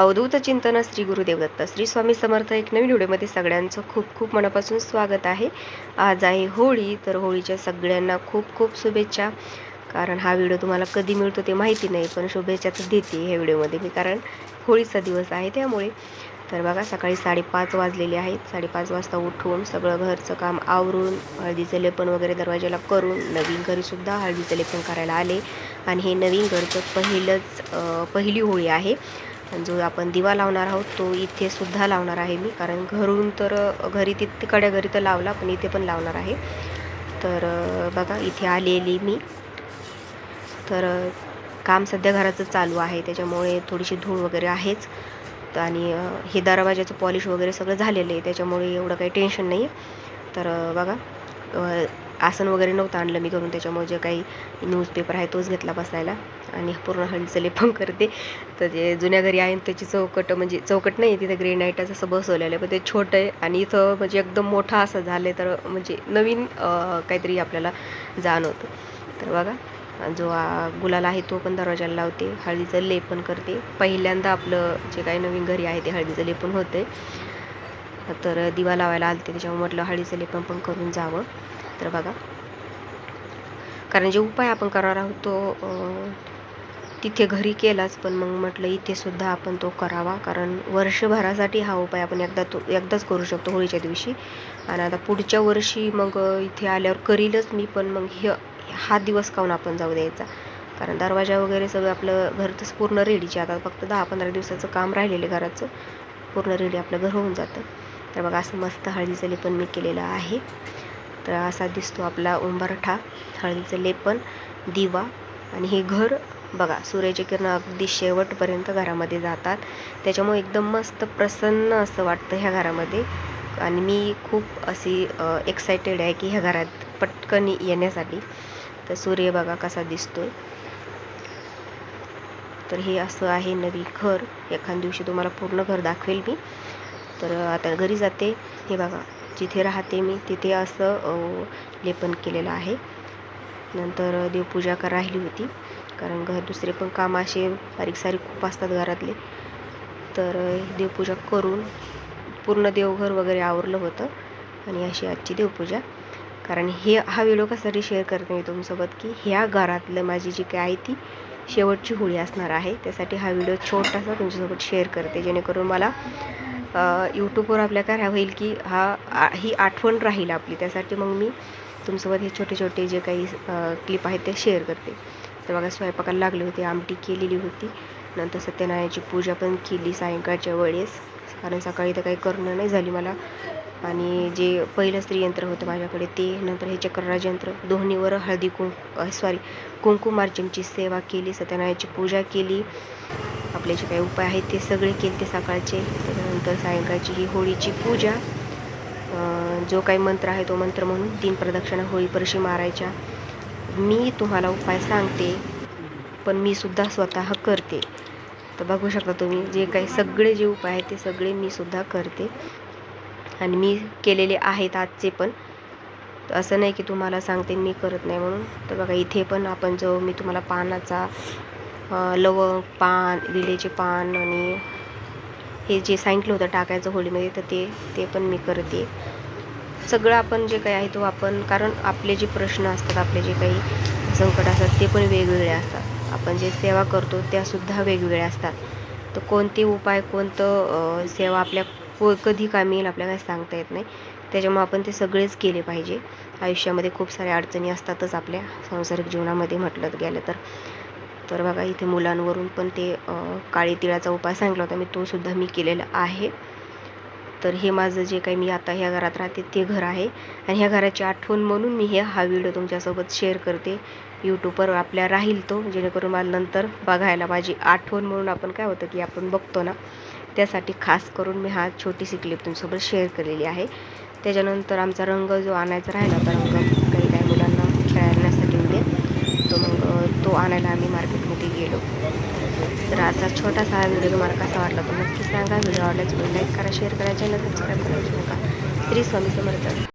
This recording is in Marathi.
अवधूत चिंतन श्री गुरुदेव दत्त श्री स्वामी समर्थ एक नवीन व्हिडिओमध्ये सगळ्यांचं खूप खूप मनापासून स्वागत आहे. आज आहे होळी तर होळीच्या सगळ्यांना खूप खूप शुभेच्छा. कारण हा व्हिडिओ तुम्हाला कधी मिळतो ते माहिती नाही पण शुभेच्छा तर देते ह्या व्हिडिओमध्ये मी कारण होळीचा दिवस आहे त्यामुळे. तर बघा सकाळी साडेपाच वाजलेले आहेत. साडेपाच वाजता उठून सगळं घरचं काम आवरून हळदीचं लेपन वगैरे दरवाजाला करून नवीन घरीसुद्धा हळदीचं लेपन करायला आले. आणि हे नवीन घरचं पहिलंच पहिली होळी आहे. आणि जो आपण दिवा लावणार आहोत तो इथे सुद्धा लावणार आहे मी. कारण घरून तर घरी ति तिकडे घरी तर लावला पण इथे पण लावणार आहे. तर बघा इथे आलेली मी. तर काम सध्या घराचं चालू आहे. त्याच्यामुळे थोडीशी धूळ वगैरे आहेच. आणि हे दरवाजाचं पॉलिश वगैरे सगळं झालेलं आहे. त्याच्यामुळे एवढं काही टेन्शन नाही आहे तर बघा आसन वगैरे नव्हतं आणलं मी करून त्याच्यामुळे जे काही न्यूजपेपर आहे तोच घेतला बसायला. आणि पूर्ण हळदीचं लेपन करते. तर जे जुन्या घरी आहे त्याची चौकट म्हणजे चौकट नाही तिथं ग्रेनाईटच असं बसवलेलं आहे. पण ते छोटं आहे आणि इथं म्हणजे एकदम मोठा असं झालं आहे तर म्हणजे नवीन काहीतरी आपल्याला जाणवतं. तर बघा जो गुलाल आहे तो पण दरवाजाला लावते. हळदीचं लेपन करते. पहिल्यांदा आपलं जे काही नवीन घरी आहे ते हळदीचं लेपन होते तर दिवा लावायला आलते त्याच्यामुळे म्हटलं हळदीचं लेपन पण करून जावं. तर बघा. कारण जे उपाय आपण करणार आहोत तो तिथे घरी केलाच पण मग म्हटलं इथे सुद्धा आपण तो करावा. कारण वर्षभरासाठी हा उपाय आपण एकदा तो एकदाच करू शकतो होळीच्या दिवशी. आणि आता पुढच्या वर्षी मग इथे आल्यावर करीलच मी पण मग हे हा दिवस काऊन आपण जाऊ द्यायचा? कारण दरवाजा वगैरे सगळं आपलं घर तसं पूर्ण रेडीचे आता फक्त दहा पंधरा दिवसाचं काम राहिलेलं आहे घराचं. पूर्ण रेडी आपलं घर होऊन जातं. तर बघा असं मस्त हळदीचं लेपन मी केलेलं आहे. तर असा दिसतो आपला उंबरठा हळदीचं लेपन दिवा आणि हे घर. बघा सूर्याची किरण अगदी शेवटपर्यंत घरामध्ये जातात. त्याच्यामुळे एकदम मस्त प्रसन्न असं वाटतं ह्या घरामध्ये. आणि मी खूप अशी एक्सायटेड आहे की ह्या घरात पटकन येण्यासाठी. तर सूर्य बघा कसा दिसतोय. तर हे असं आहे नवी घर. एखाद दिवशी तुम्हाला पूर्ण घर दाखवेल मी. तर आता घरी जाते. हे बघा जिथे राहते मी तिथे असं लेपन केलेलं आहे. नंतर देवपूजा का राहिली होती. कारण घर दुसरे पण काम असे बारीक सारीक खूप असतात घरातले. तर देवपूजा करून पूर्ण देवघर वगैरे आवरलं होतं. आणि अशी आजची देवपूजा. कारण हे हा व्हिडिओ कसाठी शेअर करते मी तुमच्यासोबत की ह्या घरातलं माझी जी काय आहे ती शेवटची होळी असणार आहे. त्यासाठी हा व्हिडिओ छोटासा तुमच्यासोबत शेअर करते. जेणेकरून मला यूट्यूबवर आपल्या काय होईल की हा ही आठवण राहील आपली. त्यासाठी मग मी तुमच्यासोबत हे छोटे छोटे जे काही क्लिप आहेत ते शेअर करते. तर बघा स्वयंपाकाला लागले होते आमटी केलेली होती. नंतर सत्यनारायणाची पूजा पण केली सायंकाळच्या वेळेस. कारण सकाळी तर काही करणं नाही झाली मला. आणि जे पहिलं स्त्रीयंत्र होतं माझ्याकडे ते नंतर हे चक्रराज यंत्र दोन्हीवर हळदी कुं सॉरी कुंकुमार्चनची सेवा केली सत्यनारायणाची पूजा केली. आपले जे काही उपाय आहेत ते सगळे केले ते सकाळचे. त्याच्यानंतर सायंकाळची ही होळीची पूजा. जो काही मंत्र आहे तो मंत्र म्हणून तीन प्रदक्षिणा होळी परशी मारायच्या. मी तुम्हाला उपाय सांगते पण मी सुद्धा स्वतः करते. तर बघू शकता तुम्ही जे काही सगळे जे उपाय आहेत ते सगळे मी सुद्धा करते. आणि मी केलेले आहेत आजचे पण. असं नाही की तुम्हाला सांगते मी करत नाही म्हणून. तर बघा इथे पण आपण जो मी तुम्हाला पानाचा लवंग पान विलेचे पान आणि हे जे सांगितलं होतं टाकायचं होळीमध्ये तर ते ते पण मी करते. सगळं आपण जे काही आहे तो आपण कारण आपले जे प्रश्न असतात आपले जे काही संकट असतात ते पण वेगवेगळे असतात. आपण जे सेवा करतो त्यासुद्धा वेगवेगळ्या असतात. तर कोणते उपाय कोणतं सेवा आपल्या को कधी कामी येईल आपल्याला काही सांगता येत नाही. त्याच्यामुळे आपण ते सगळेच केले पाहिजे. आयुष्यामध्ये खूप साऱ्या अडचणी असतातच आपल्या सांसारिक जीवनामध्ये म्हटलं गेलं तर. तर बघा इथे मुलांवरून पण ते काळी तिळाचा उपाय सांगितला होता मी तो सुद्धा मी केलेला आहे. तर हे माझं जे काही मी आता ह्या घरात राहते ते घर आहे. आणि ह्या घराची आठवण म्हणून मी हे हा व्हिडिओ तुमच्यासोबत शेअर करते. यूट्यूबवर आपल्या राहील तो जेणेकरून मला नंतर बघायला माझी आठवण म्हणून आपण काय होतं की आपण बघतो ना. त्यासाठी खास करून मी हा छोटीशी क्लिप तुमच्यासोबत शेअर केलेली आहे. त्याच्यानंतर आमचा रंग जो आणायचा राहिला होता रंग काही काही मुलांना खेळण्यासाठी उद्या म्हणजे, तो मग तो आणायला आम्ही मार्केटमध्ये गेलो. आजचा छोटासा हा व्हिडिओ तुम्हाला कसा वाटला तर नक्की सांगा. व्हिडिओ आवडल्यास लाईक करा शेअर करा चॅनल सबस्क्राईब करायची नका. श्री स्वामी समर्थ.